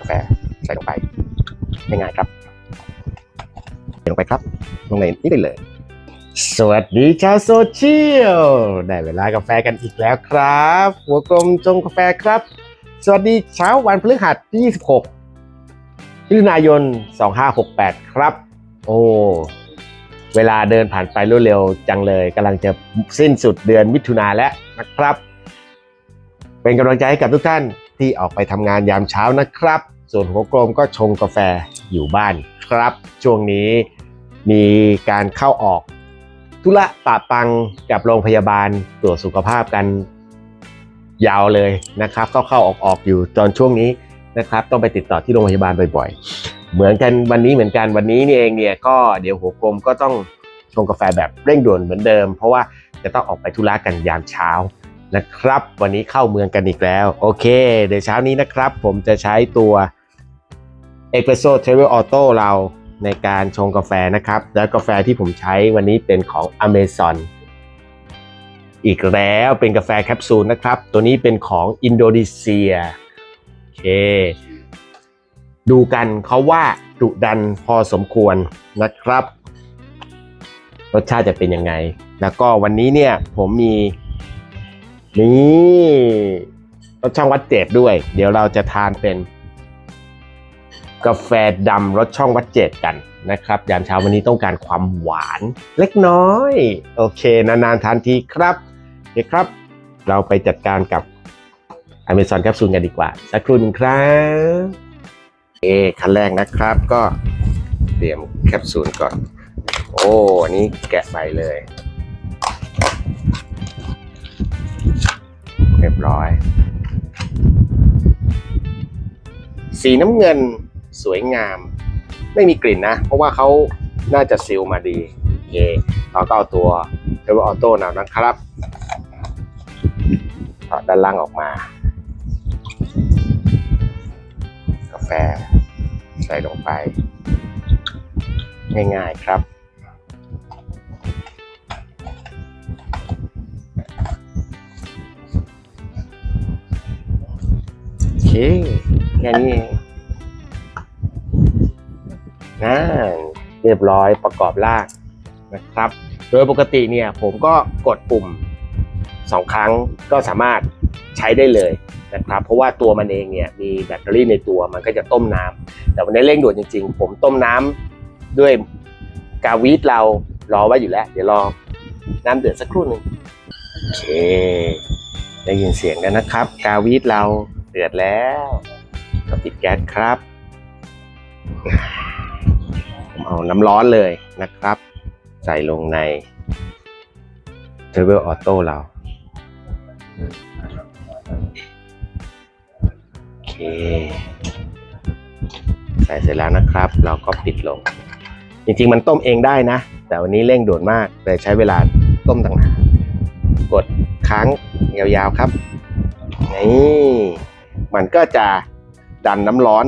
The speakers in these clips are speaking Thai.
กาแฟใส่ลงไปง่ายๆครับใส่ลงไปครับ ลงในนี้ได้เลย สวัสดีชาวโซเชียล ได้เวลากาแฟกันอีกแล้วครับ หัวกลมจงกาแฟครับ สวัสดีเช้าวันพฤหัสที่ 26มิถุนายน 2568 ครับ โอ้เวลาเดินผ่านไปรวดเร็วจังเลยกำลังจะสิ้นสุดเดือนมิถุนาแล้วนะครับ เป็นกำลังใจให้กับทุกท่าน ที่ออกไปทำงานยามเช้านะครับ ส่วนหัวกลมก็ชงกาแฟอยู่บ้านครับ ช่วงนี้มีการเข้าออก ธุระปะปังกับโรงพยาบาลตรวจสุขภาพกันยาวเลยนะครับเข้าเข้าออกออกอยู่ตอนช่วงนี้นะครับ ต้องไปติดต่อที่โรงพยาบาลบ่อยๆ เหมือนกันวันนี้เหมือนกันวันนี้นี่เองเนี่ยก็เดี๋ยวหัวกลมก็ต้องชงกาแฟแบบเร่งด่วนเหมือนเดิม เพราะว่าจะต้องออกไปธุระกันยามเช้า นะครับ วันนี้เข้าเมืองกันอีกแล้ว โอเค เดี๋ยวเช้านี้นะครับ ผมจะใช้ตัว e s p r e s s o Travel Auto เราในการชงกาแฟนะครับ แล้วกาแฟที่ผมใช้วันนี้เป็นของ Amazon อีกแล้วเป็นกาแฟแคปซูลนะครับ ตัวนี้เป็นของอินโดนีเซีย โอเค ดูกันเขาว่าดุดันพอสมควรนะครับ รสชาติจะเป็นยังไง แล้วก็วันนี้เนี่ยผมมี นี่รสช่องวัดเจดด้วย เดี๋ยวเราจะทานเป็น กาแฟดำรสช่องวัดเจดกันนะครับ ยามเช้าวันนี้ต้องการความหวานเล็กน้อย โอเค นานๆทานทีครับโอเคครับ เราไปจัดการกับ Amazon แคปซูลกันดีกว่า สักครู่นึงครับเอขั้นแรกนะครับก็เตรียมแคปซูลก่อน โอ้อันนี้แกะไปเลย เรียบร้อย สีน้ำเงินสวยงาม ไม่มีกลิ่นนะ เพราะว่าเขาน่าจะซีลมาดีโอเคเราก็เอาตัวเทเบิลออโต้นะนะครับเอด้านล่างออกมา กาแฟใส่ลงไป ง่ายๆครับ โอเคแค่นี้เองนะเรียบร้อยประกอบร่างนะครับ โดยปกติเนี่ยผมก็กดปุ่มสองครั้งก็สามารถใช้ได้เลยนะครับ เพราะว่าตัวมันเองเนี่ยมีแบตเตอรี่ในตัวมันก็จะต้มน้ำแต่วันนี้เร่งด่วนจริงๆ ผมต้มน้ำด้วยกาวีดเรารอไว้อยู่แล้ว เดี๋ยวรอน้ำเดือดสักครู่หนึ่งโอเค ได้ยินเสียงกันนะครับ กาวีดเรา เดือดแล้วก็ปิดแก๊สครับ ผมเอาน้ำร้อนเลยนะครับ ใส่ลงใน t r a v e l Auto เราโอเคใส่เสร็จแล้วนะครับ เราก็ปิดลง จริงๆมันต้มเองได้นะ แต่วันนี้เร่งด่วนมากเลยใช้เวลาต้มต่างหากกดค้างยาวๆครับนี่ มันก็จะดันน้ำร้อน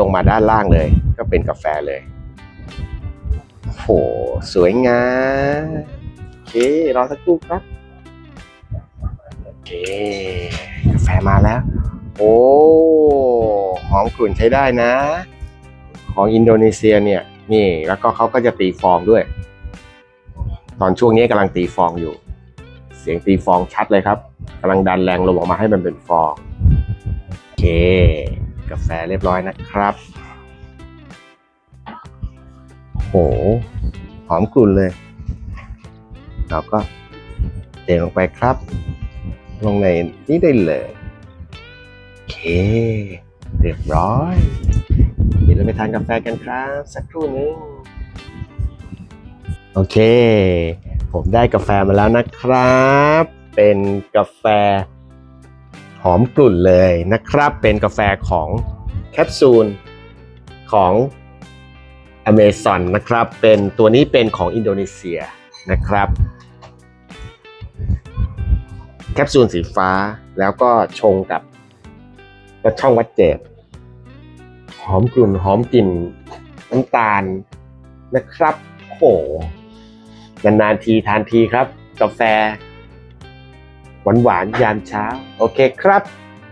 ลงมาด้านล่างเลย ก็เป็นกาแฟเลยโหสวยงามโอเครอสักครู่ครับโอเคกาแฟมาแล้ว โอ้หอมกลุ่นใช้ได้นะ ของอินโดนีเซียเนี่ยนี่แล้วก็เขาก็จะตีฟองด้วย ตอนช่วงนี้กำลังตีฟองอยู่ เสียงตีฟองชัดเลยครับกำลังดันแรงลมออกมาให้มันเป็นฟอง เค กาแฟเรียบร้อยนะครับ โห หอมกลุ่นเลย เราก็เทลงไปครับ ลงในนี้ได้เลยโอเค เรียบร้อย เดี๋ยวเราไปทานกาแฟกันครับ สักครู่นึง โอเค ผมได้กาแฟมาแล้วนะครับ เป็นกาแฟ หอมกลุ่นเลยนะครับ เป็นกาแฟของแคปซูลของ Amazon นะครับ เป็นตัวนี้เป็นของอินโดนีเซียนะครับ แคปซูลสีฟ้าแล้วก็ชงกับกรสช่องวัดเจดหอมกลุ่นหอมกลิ่นน้ำตาลนะครับโอ้โหนานๆทีทานทีครับ กาแฟ หวานๆยามเช้า โอเคครับ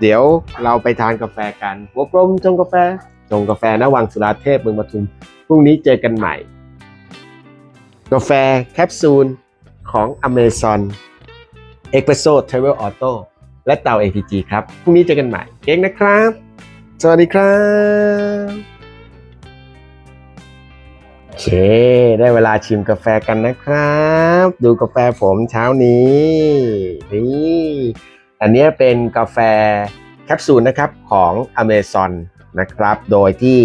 เดี๋ยวเราไปทานกาแฟกันหัวกลมชงกาแฟชงกาแฟณวังสุราเทพเมืองปทุมพรุ่งนี้เจอกันใหม่ กาแฟแคปซูลของ Amazon Espresso Travel Auto และเตา APG ครับ พรุ่งนี้เจอกันใหม่ เก่งนะครับ สวัสดีครับ เค ได้เวลาชิมกาแฟกันนะครับ ดูกาแฟผมเช้านี้นี่อันนี้เป็นกาแฟแคปซูลนะครับของ Amazon นะครับ โดยที่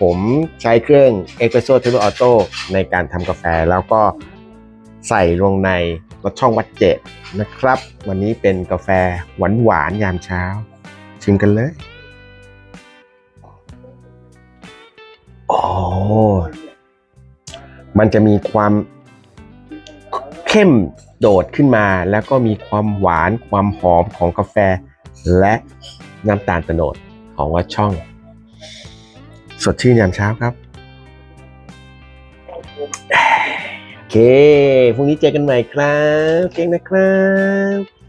ผมใช้เครื่อง Espresso Turbo Auto ในการทำกาแฟแล้วก็ใส่ลงในรสช่องวัดเจดนะครับ วันนี้เป็นกาแฟหวานหวานๆยามเช้า ชิมกันเลย โอ้ มันจะมีความเข้มโดดขึ้นมา แล้วก็มีความหวานความหอมของกาแฟ และน้ำตาลตะโนดของวัดช่อง สดชื่นยามเช้าครับโอเคพรุ่งนี้เจอกันใหม่ครับ เก่งนะครับ